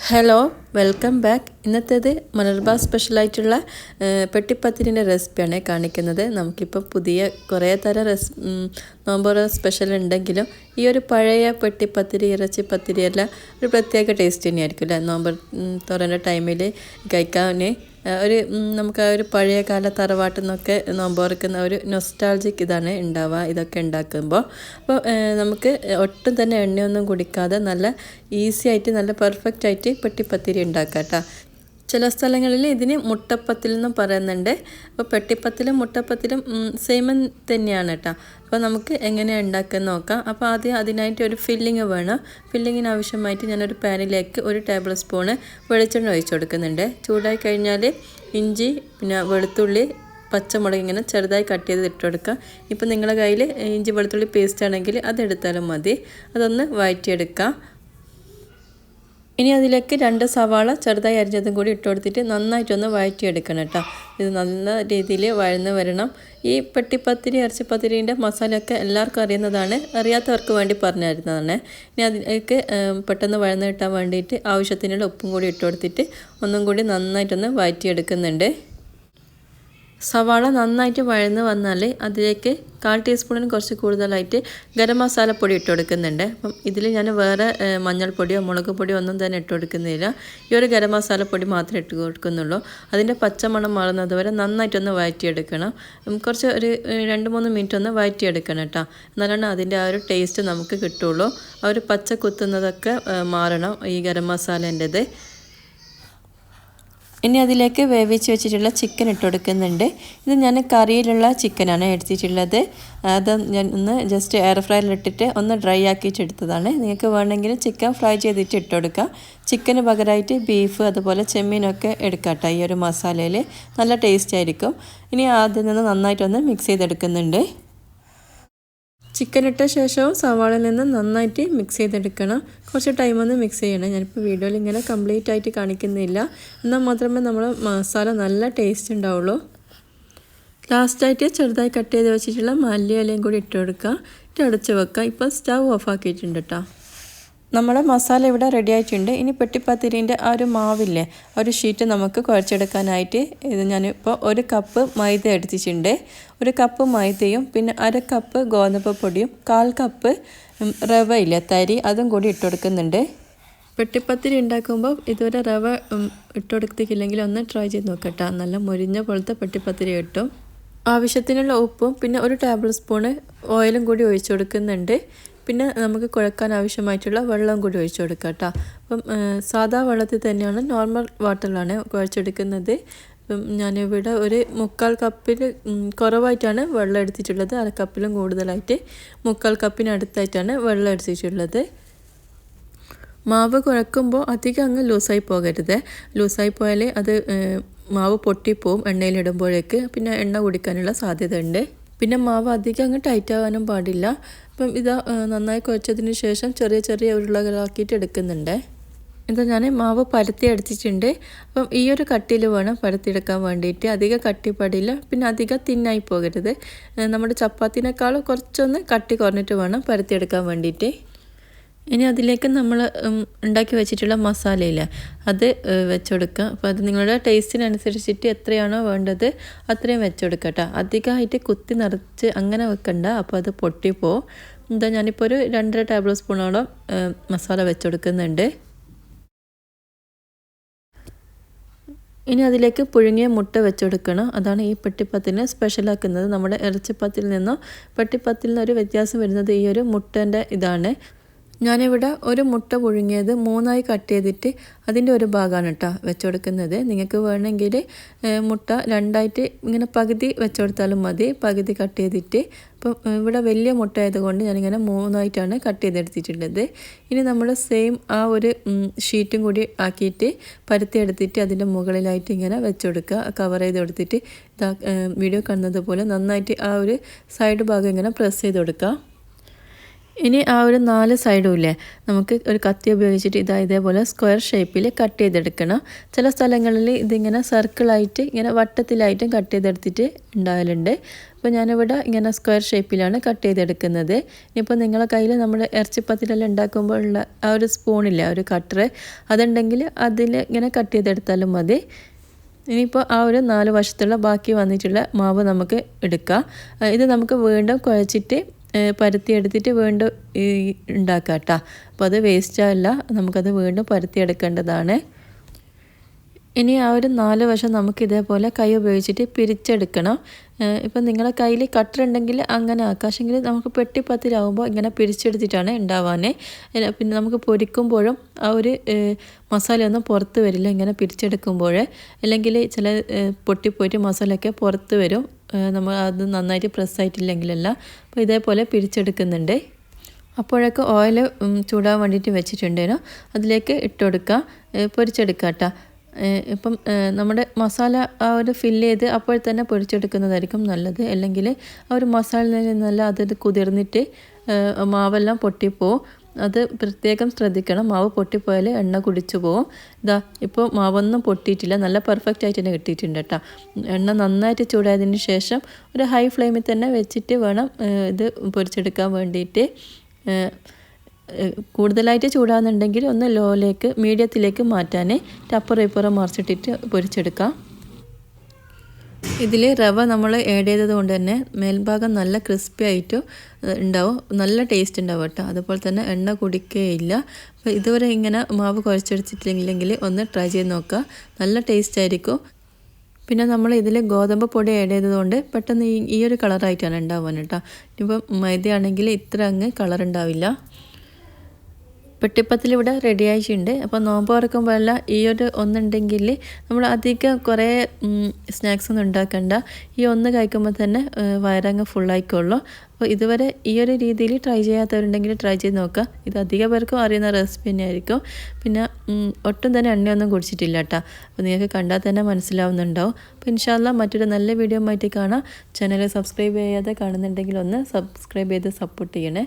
Hello welcome back ഇന്നത്തേത് മലർബാർ സ്പെഷ്യലായിട്ടുള്ള പെട്ടിപ്പത്തിരിന്റെ റെസിപ്പിയാണ് കാണിക്കുന്നത്. നമുക്കിപ്പോൾ പുതിയ കുറേ തരം റെസ് നോമ്പോറ സ്പെഷ്യൽ ഉണ്ടെങ്കിലും ഈ ഒരു പഴയ പെട്ടിപ്പത്തിരി ഇറച്ചി പത്തിരി എല്ലാം ഒരു പ്രത്യേക ടേസ്റ്റ് തന്നെയായിരിക്കും അല്ലേ? നോമ്പ് തുറന്ന ടൈമിൽ കഴിക്കാൻ ഒരു നമുക്ക് ആ ഒരു പഴയകാല തറവാട്ടിൽ നിന്നൊക്കെ നോമ്പോർക്കുന്ന ഒരു നൊസ്റ്റാൾജിക് ഇതാണ് ഉണ്ടാവുക ഇതൊക്കെ ഉണ്ടാക്കുമ്പോൾ. അപ്പോൾ നമുക്ക് ഒട്ടും തന്നെ എണ്ണയൊന്നും കുടിക്കാതെ നല്ല ഈസി ആയിട്ട് നല്ല പെർഫെക്റ്റ് ആയിട്ട് പെട്ടിപ്പത്തിരി ഉണ്ടാക്കാം കേട്ടോ. ചില സ്ഥലങ്ങളിൽ ഇതിന് മുട്ടപ്പത്തിൽ എന്നും പറയുന്നുണ്ട്. അപ്പോൾ പെട്ടിപ്പത്തിലും മുട്ടപ്പത്തിലും സെയിം തന്നെയാണ് കേട്ടോ അപ്പോൾ നമുക്ക് എങ്ങനെ ഉണ്ടാക്കാൻ നോക്കാം. അപ്പോൾ ആദ്യം അതിനായിട്ട് ഒരു ഫില്ലിങ് വേണം. ഫില്ലിങ്ങിന് ആവശ്യമായിട്ട് ഞാനൊരു പാനിലേക്ക് ഒരു ടേബിൾ സ്പൂണ് വെളിച്ചെണ്ണ ഒഴിച്ചു കൊടുക്കുന്നുണ്ട്. ചൂടായി കഴിഞ്ഞാൽ ഇഞ്ചി പിന്നെ വെളുത്തുള്ളി പച്ചമുളക് ഇങ്ങനെ ചെറുതായി കട്ട് ചെയ്ത് ഇട്ട് കൊടുക്കുക ഇപ്പം നിങ്ങളുടെ കയ്യിൽ ഇഞ്ചി വെളുത്തുള്ളി പേസ്റ്റ് ആണെങ്കിൽ അതെടുത്താലും മതി. അതൊന്ന് വഴറ്റിയെടുക്കാം. ഇനി അതിലേക്ക് രണ്ട് സവാള ചെറുതായി അരിഞ്ഞതും കൂടി ഇട്ട് കൊടുത്തിട്ട് നന്നായിട്ടൊന്ന് വഴറ്റിയെടുക്കണം കേട്ടോ. ഇത് നല്ല രീതിയിൽ വഴന്ന് വരണം. ഈ പെട്ടിപ്പത്തിരി ഇറച്ചിപ്പത്തിരിന്റെ മസാലയൊക്കെ എല്ലാവർക്കും അറിയുന്നതാണ്. അറിയാത്തവർക്ക് വേണ്ടി പറഞ്ഞു തരുന്നതാണ് ഇനി അതിലേക്ക് പെട്ടെന്ന് വഴന്ന് കിട്ടാൻ വേണ്ടിയിട്ട് ആവശ്യത്തിനുള്ള ഉപ്പും കൂടി ഇട്ട് കൊടുത്തിട്ട് ഒന്നും കൂടി നന്നായിട്ടൊന്ന് വഴറ്റിയെടുക്കുന്നുണ്ട്. സവാള നന്നായിട്ട് വഴന്ന് വന്നാൽ അതിലേക്ക് കാൽ ടീസ്പൂണിന് കുറച്ച് കൂടുതലായിട്ട് ഗരം മസാലപ്പൊടി ഇട്ട് കൊടുക്കുന്നുണ്ട്. അപ്പം ഇതിൽ ഞാൻ വേറെ മഞ്ഞൾപ്പൊടിയോ മുളക് പൊടിയോ ഒന്നും തന്നെ ഇട്ട് കൊടുക്കുന്നില്ല. ഈ ഒരു ഗരം മസാലപ്പൊടി മാത്രമേ ഇട്ട് കൊടുക്കുന്നുള്ളൂ. അതിന്റെ പച്ചമണം മാറുന്നത് നന്നായിട്ടൊന്ന് വഴറ്റിയെടുക്കണം. കുറച്ച് ഒരു രണ്ട് മൂന്ന് മിനിറ്റ് ഒന്ന് വഴറ്റിയെടുക്കണം കേട്ടോ എന്നാലാണ് അതിന്റെ ആ ഒരു ടേസ്റ്റ് നമുക്ക് കിട്ടുള്ളൂ. ആ ഒരു പച്ച കുത്തുന്നതൊക്കെ മാറണം ഈ ഗരം മസാലേന്റെത് ഇനി അതിലേക്ക് വേവിച്ച് വെച്ചിട്ടുള്ള ചിക്കൻ ഇട്ട് കൊടുക്കുന്നുണ്ട്. ഇത് ഞാൻ കറിയിലുള്ള ചിക്കനാണ് എടുത്തിട്ടുള്ളത്. അത് ഞാൻ ഒന്ന് ജസ്റ്റ് എയർ ഫ്രൈയിലിട്ടിട്ട് ഒന്ന് ഡ്രൈ ആക്കിയിട്ടെടുത്തതാണ് നിങ്ങൾക്ക് വേണമെങ്കിൽ ചിക്കൻ ഫ്രൈ ചെയ്തിട്ട് ഇട്ട് കൊടുക്കാം. ചിക്കന് പകരമായിട്ട് ബീഫ് അതുപോലെ ചെമ്മീനൊക്കെ എടുക്കാട്ടോ ഈ ഒരു മസാലയിൽ. നല്ല ടേസ്റ്റ് ആയിരിക്കും. ഇനി ആദ്യം നിന്ന് നന്നായിട്ടൊന്ന് മിക്സ് ചെയ്തെടുക്കുന്നുണ്ട്. ചിക്കൻ ഇട്ട ശേഷവും സവാളയിൽ നിന്ന് നന്നായിട്ട് മിക്സ് ചെയ്തെടുക്കണം. കുറച്ച് ടൈം ഒന്ന് മിക്സ് ചെയ്യണം. ഞാനിപ്പോൾ വീഡിയോയിൽ ഇങ്ങനെ കംപ്ലീറ്റ് ആയിട്ട് കാണിക്കുന്നില്ല. എന്നാൽ മാത്രമേ നമ്മൾ മസാല നല്ല ടേസ്റ്റ് ഉണ്ടാവുള്ളൂ. ലാസ്റ്റായിട്ട് ചെറുതായി കട്ട് ചെയ്ത് വെച്ചിട്ടുള്ള മല്ലി ഇലയും കൂടി ഇട്ട് കൊടുക്കുക. ഇട്ട് അടച്ച് വെക്കുക. ഇപ്പോൾ സ്റ്റവ് ഓഫ് ആക്കിയിട്ടുണ്ട് കേട്ടോ നമ്മുടെ മസാല ഇവിടെ റെഡി ആയിട്ടുണ്ട്. ഇനി പെട്ടിപ്പത്തിരിന്റെ ആ ഒരു മാവില്ലേ ആ ഒരു ഷീറ്റ് നമുക്ക് കുഴച്ചെടുക്കാനായിട്ട് ഇത് ഞാനിപ്പോൾ ഒരു കപ്പ് മൈദ എടുത്തിട്ടുണ്ട്. ഒരു കപ്പ് മൈദയും പിന്നെ അര കപ്പ് ഗോതമ്പ് പൊടിയും കാൽ കപ്പ് റവ ഇല്ലേ തരി അതും കൂടി ഇട്ട് കൊടുക്കുന്നുണ്ട്. പെട്ടിപ്പത്തിരി ഉണ്ടാക്കുമ്പോൾ ഇതുവരെ റവ ഇട്ട് കൊടുത്തിട്ടില്ലെങ്കിൽ ഒന്ന് ട്രൈ ചെയ്ത് നോക്കട്ടെ. നല്ല മുരിഞ്ഞ പോലത്തെ പെട്ടിപ്പത്തിരി കിട്ടും. ആവശ്യത്തിനുള്ള ഉപ്പും പിന്നെ ഒരു ടേബിൾ സ്പൂണ് ഓയിലും കൂടി ഒഴിച്ചു കൊടുക്കുന്നുണ്ട്. പിന്നെ നമുക്ക് കുഴക്കാൻ ആവശ്യമായിട്ടുള്ള വെള്ളം കൂടി ഒഴിച്ചു കൊടുക്കാം കേട്ടോ. അപ്പം സാധാ വെള്ളത്തിൽ തന്നെയാണ് നോർമൽ വാട്ടറിലാണ് കുഴച്ചെടുക്കുന്നത്. അപ്പം ഞാനിവിടെ ഒരു മുക്കാൽ കപ്പിൽ കുറവായിട്ടാണ് വെള്ളം എടുത്തിട്ടുള്ളത്. അര കപ്പിലും കൂടുതലായിട്ട് മുക്കാൽ കപ്പിനടുത്തായിട്ടാണ് വെള്ളം എടുത്തിട്ടുള്ളത്. മാവ് കുഴക്കുമ്പോൾ അധികം അങ്ങ് ലൂസായി പോകരുത്. ലൂസായി പോയാലേ അത് മാവ് പൊട്ടിപ്പോവും എണ്ണയിലിടുമ്പോഴേക്ക്. പിന്നെ എണ്ണ കുടിക്കാനുള്ള സാധ്യത ഉണ്ട് പിന്നെ മാവ് അധികം അങ്ങ് ടൈറ്റ് ആവാനും പാടില്ല. അപ്പം ഇത് നന്നായി കുഴച്ചതിന് ശേഷം ചെറിയ ചെറിയ ഉരുളകളാക്കിയിട്ട് എടുക്കുന്നുണ്ട്. എന്താ ഞാൻ മാവ് പരത്തി അടിച്ചിട്ടുണ്ട്. അപ്പം ഈ ഒരു കട്ടിയിൽ വേണം പരത്തിയെടുക്കാൻ വേണ്ടിയിട്ട്. അധികം കട്ടി പാടില്ല. പിന്നെ അധികം തിന്നായി പോകരുത്. നമ്മുടെ ചപ്പാത്തിനേക്കാളും കുറച്ചൊന്ന് കട്ടി കുറഞ്ഞിട്ട് വേണം പരത്തിയെടുക്കാൻ വേണ്ടിയിട്ട്. ഇനി അതിലേക്ക് നമ്മൾ ഉണ്ടാക്കി വെച്ചിട്ടുള്ള മസാലയില്ല അത് വെച്ചെടുക്കുക അപ്പോൾ അത് നിങ്ങളുടെ ടേസ്റ്റിനനുസരിച്ചിട്ട് എത്രയാണോ വേണ്ടത് അത്രയും വെച്ചെടുക്കുക കേട്ടോ അധികമായിട്ട് കുത്തി നിറച്ച് അങ്ങനെ വെക്കണ്ട. അപ്പോൾ അത് പൊട്ടിപ്പോവും എന്താ ഞാനിപ്പോൾ ഒരു രണ്ടര ടേബിൾ സ്പൂണോളം മസാല വെച്ചെടുക്കുന്നുണ്ട്. ഇനി അതിലേക്ക് പുഴുങ്ങിയ മുട്ട വെച്ചെടുക്കണം. അതാണ് ഈ പെട്ടിപ്പത്തിന് സ്പെഷ്യലാക്കുന്നത്. നമ്മുടെ ഇറച്ചിപ്പത്തിൽ നിന്നോ പെട്ടിപ്പത്തിൽ നിന്നൊരു വ്യത്യാസം വരുന്നത് ഈ ഒരു മുട്ടന്റെ ഇതാണ്. ഞാനിവിടെ ഒരു മുട്ട പുഴുങ്ങിയത് മൂന്നായി കട്ട് ചെയ്തിട്ട് അതിന്റെ ഒരു ഭാഗമാണ് കേട്ടോ വെച്ചുകൊടുക്കുന്നത്. നിങ്ങൾക്ക് വേണമെങ്കിൽ മുട്ട രണ്ടായിട്ട് ഇങ്ങനെ പകുതി വെച്ചുകൊടുത്താലും മതി. പകുതി കട്ട് ചെയ്തിട്ട്. അപ്പം ഇവിടെ വലിയ മുട്ട ആയതുകൊണ്ട് ഞാനിങ്ങനെ മൂന്നായിട്ടാണ് കട്ട് ചെയ്തെടുത്തിട്ടുള്ളത്. ഇനി നമ്മൾ സെയിം ആ ഒരു ഷീറ്റും കൂടി ആക്കിയിട്ട് പരത്തി എടുത്തിട്ട് അതിന്റെ മുകളിലായിട്ട് ഇങ്ങനെ വെച്ചുകൊടുക്കുക. കവർ ചെയ്ത് കൊടുത്തിട്ട് വീഡിയോ കാണുന്നത് പോലെ നന്നായിട്ട് ആ ഒരു സൈഡ് ഭാഗം ഇങ്ങനെ പ്രസ് ചെയ്ത് കൊടുക്കുക. ഇനി ആ ഒരു നാല് സൈഡും ഇല്ലേ? നമുക്ക് ഒരു കത്തി ഉപയോഗിച്ചിട്ട് ഇതാ ഇതേപോലെ സ്ക്വയർ ഷേപ്പിൽ കട്ട് ചെയ്തെടുക്കണം. ചില സ്ഥലങ്ങളിൽ ഇതിങ്ങനെ സർക്കിളായിട്ട് ഇങ്ങനെ വട്ടത്തിലായിട്ടും കട്ട് ചെയ്തെടുത്തിട്ട് ഉണ്ടാകലുണ്ട് അപ്പോൾ ഞാനിവിടെ ഇങ്ങനെ സ്ക്വയർ ഷേപ്പിലാണ് കട്ട് ചെയ്തെടുക്കുന്നത്. ഇനിയിപ്പോൾ നിങ്ങളുടെ കയ്യിൽ നമ്മൾ ഇറച്ചിപ്പത്തിലെല്ലാം ഉണ്ടാക്കുമ്പോൾ ഉള്ള ആ ഒരു സ്പൂണില്ല ഒരു കട്ടർ അതുണ്ടെങ്കിൽ അതിൽ ഇങ്ങനെ കട്ട് ചെയ്തെടുത്താലും മതി. ഇനിയിപ്പോൾ ആ ഒരു നാല് വശത്തുള്ള ബാക്കി വന്നിട്ടുള്ള മാവ് നമുക്ക് എടുക്കാം. ഇത് നമുക്ക് വീണ്ടും കുഴച്ചിട്ട് പരുത്തി എടുത്തിട്ട് വീണ്ടും ഉണ്ടാക്കാം കേട്ടോ അപ്പോൾ അത് വേസ്റ്റല്ല നമുക്കത് വീണ്ടും പരത്തിയെടുക്കേണ്ടതാണ് ഇനി ആ ഒരു നാല് വശം നമുക്ക് ഇതേപോലെ കൈ ഉപയോഗിച്ചിട്ട് പിരിച്ചെടുക്കണം. ഇപ്പം നിങ്ങളുടെ കയ്യിൽ കട്ടർ ഉണ്ടെങ്കിൽ അങ്ങനെ ആക്കാശെങ്കിൽ നമുക്ക് പെട്ടിപ്പത്തിലാവുമ്പോൾ ഇങ്ങനെ പിരിച്ചെടുത്തിട്ടാണ് ഉണ്ടാവാൻ പിന്നെ നമുക്ക് പൊരിക്കുമ്പോഴും ആ ഒരു മസാലയൊന്നും പുറത്ത് വരില്ല. ഇങ്ങനെ പിരിച്ചെടുക്കുമ്പോൾ അല്ലെങ്കിൽ ചില പൊട്ടിപ്പോയിട്ട് മസാലയൊക്കെ പുറത്ത് വരും. നമ്മൾ അത് നന്നായിട്ട് പ്രസ് ആയിട്ടില്ലെങ്കിലല്ല. അപ്പോൾ ഇതേപോലെ പിരിച്ചെടുക്കുന്നുണ്ട്. അപ്പോഴൊക്കെ ഓയിൽ ചൂടാൻ വേണ്ടിയിട്ട് വെച്ചിട്ടുണ്ടേനു. അതിലേക്ക് ഇട്ട് കൊടുക്കുക പൊരിച്ചെടുക്കുക കേട്ടോ ഇപ്പം നമ്മുടെ മസാല ആ ഒരു ഫില്ല് ചെയ്ത് അപ്പോൾ തന്നെ പൊരിച്ചെടുക്കുന്നതായിരിക്കും നല്ലത്. അല്ലെങ്കിൽ ആ ഒരു മസാലയിൽ നിന്നല്ല അത് കുതിർന്നിട്ട് മാവെല്ലാം പൊട്ടിപ്പോവും. അത് പ്രത്യേകം ശ്രദ്ധിക്കണം. മാവ് പൊട്ടിപ്പോയാൽ എണ്ണ കുടിച്ചു പോവും. ഇതാ ഇപ്പോൾ മാവൊന്നും പൊട്ടിയിട്ടില്ല. നല്ല പെർഫെക്റ്റ് ആയിട്ട് തന്നെ കിട്ടിയിട്ടുണ്ട് കേട്ടോ. എണ്ണ നന്നായിട്ട് ചൂടായതിന് ശേഷം ഒരു ഹൈ ഫ്ലെയിമിൽ തന്നെ വെച്ചിട്ട് വേണം ഇത് പൊരിച്ചെടുക്കാൻ വേണ്ടിയിട്ട്. കൂടുതലായിട്ട് ചൂടാകുന്നുണ്ടെങ്കിൽ ഒന്ന് ലോയിലേക്ക് മീഡിയത്തിലേക്ക് മാറ്റാൻ. ടപ്പർ ഇപ്പുറം മറിച്ചിട്ടിട്ട് പൊരിച്ചെടുക്കാം. ഇതിൽ റവ നമ്മൾ ആഡ് ചെയ്തത് കൊണ്ട് തന്നെ മേൽഭാഗം നല്ല ക്രിസ്പി ആയിട്ട് ഉണ്ടാവും. നല്ല ടേസ്റ്റ് ഉണ്ടാവും കേട്ടോ. അതുപോലെ തന്നെ എണ്ണ കുടിക്കുകയില്ല അപ്പോൾ ഇതുവരെ ഇങ്ങനെ മാവ് കുഴച്ചെടുത്തിട്ടില്ലെങ്കിൽ ഒന്ന് ട്രൈ ചെയ്ത് നോക്കുക നല്ല ടേസ്റ്റ് ആയിരിക്കും. പിന്നെ നമ്മൾ ഇതിൽ ഗോതമ്പ് പൊടി ആഡ് ചെയ്തതുകൊണ്ട് പെട്ടെന്ന് ഈ ഒരു കളറായിട്ടാണ് ഉണ്ടാവാൻ കേട്ടോ. ഇനിയിപ്പം മൈദയാണെങ്കിൽ ഇത്ര അങ്ങ് കളർ ഉണ്ടാവില്ല. പെട്ടിപ്പത്തിൽ ഇവിടെ റെഡി ആയിട്ടുണ്ട് അപ്പോൾ നോമ്പ് തുറക്കുമ്പോഴല്ല ഈ ഒരു ഒന്നുണ്ടെങ്കിൽ നമ്മൾ അധികം കുറേ സ്നാക്സ് ഒന്നും ഉണ്ടാക്കണ്ട. ഈ ഒന്ന് കഴിക്കുമ്പോൾ തന്നെ വയറങ്ങ് ഫുള്ളായിക്കോളൂ അപ്പോൾ ഇതുവരെ ഈ ഒരു രീതിയിൽ ട്രൈ ചെയ്യാത്തവരുണ്ടെങ്കിൽ ട്രൈ ചെയ്ത് നോക്കുക. ഇത് അധിക പേർക്കും അറിയുന്ന റെസിപ്പി തന്നെയായിരിക്കും. പിന്നെ ഒട്ടും തന്നെ എണ്ണയൊന്നും കുടിച്ചിട്ടില്ല കേട്ടോ. അപ്പോൾ നിങ്ങൾക്ക് കണ്ടാൽ തന്നെ മനസ്സിലാവുന്നുണ്ടാവും. അപ്പോൾ ഇൻഷാല്ല മറ്റൊരു നല്ല വീഡിയോ ആയിട്ട് കാണാം. ചാനൽ സബ്സ്ക്രൈബ് ചെയ്യാതെ കാണുന്നുണ്ടെങ്കിൽ ഒന്ന് സബ്സ്ക്രൈബ് ചെയ്ത് സപ്പോർട്ട് ചെയ്യണേ.